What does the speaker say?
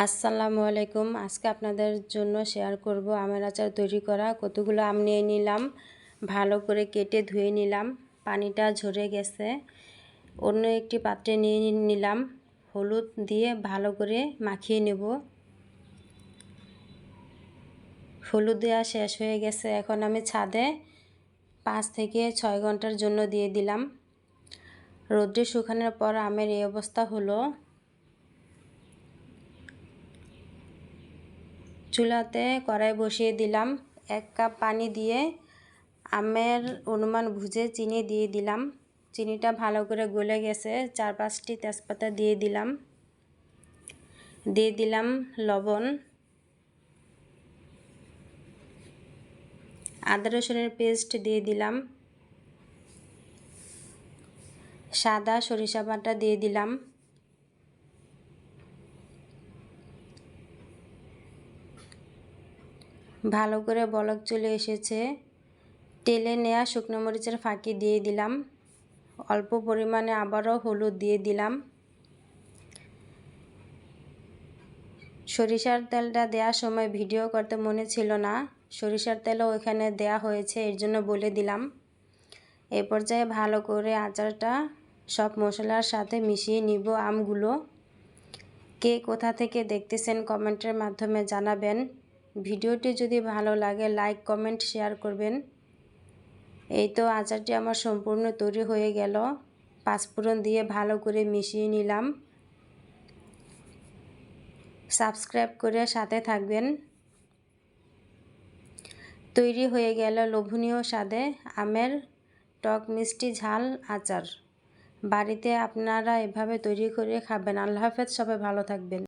আসসালামু আলাইকুম। আজকে আপনাদের জন্য শেয়ার করব আমের আচার তৈরি করা। কতগুলো আম নিয়ে নিলাম, ভালো করে কেটে ধুয়ে নিলাম, পানিটা ঝরে গেছে। অন্য একটি পাত্রে নিয়ে নিলাম, হলুদ দিয়ে ভালো করে মাখিয়ে নেব। হলুদ দেওয়া শেষ হয়ে গেছে। এখন আমি ছাদে পাঁচ থেকে ছয় ঘণ্টার জন্য দিয়ে দিলাম। রোদ্রে শুকানোর পর আমের এই অবস্থা হলো। চুলাতে কড়াই বসিয়ে দিলাম। এক কাপ পানি দিয়ে আমের অনুমান ভুজে চিনি দিয়ে দিলাম। চিনিটা ভালো করে গলে গেছে। চার পাঁচটি তেজপাতা দিয়ে দিলাম। দিয়ে দিলাম লবণ। আদা রসুনের পেস্ট দিয়ে দিলাম। সাদা সরিষা বাটা দিয়ে দিলাম। ভালো করে বলক চলে এসেছে। তেলে নেওয়া শুকনো মরিচের ফাঁকি দিয়ে দিলাম। অল্প পরিমাণে আবারও হলুদ দিয়ে দিলাম। সরিষার তেলটা দেওয়ার সময় ভিডিও করতে মনে ছিল না। সরিষার তেলও ওইখানে দেয়া হয়েছে, এর জন্য বলে দিলাম। এ পর্যায়ে ভালো করে আচারটা সব মশলার সাথে মিশিয়ে নিব আমগুলো। কে কোথা থেকে দেখতেছেন কমেন্টের মাধ্যমে জানাবেন। ভিডিওটি যদি ভালো লাগে লাইক কমেন্ট শেয়ার করবেন। এই তো আচারটি আমার সম্পূর্ণ তৈরি হয়ে গেল। পাঁচফোড়ন দিয়ে ভালো করে মিশিয়ে নিলাম। সাবস্ক্রাইব করে সাথে থাকবেন। তৈরি হয়ে গেল লোভনীয় স্বাদে আমের টক মিষ্টি ঝাল আচার। বাড়িতে আপনারা এভাবে তৈরি করে খাবেন। আল্লাহ হাফেজ, সবাই ভালো থাকবেন।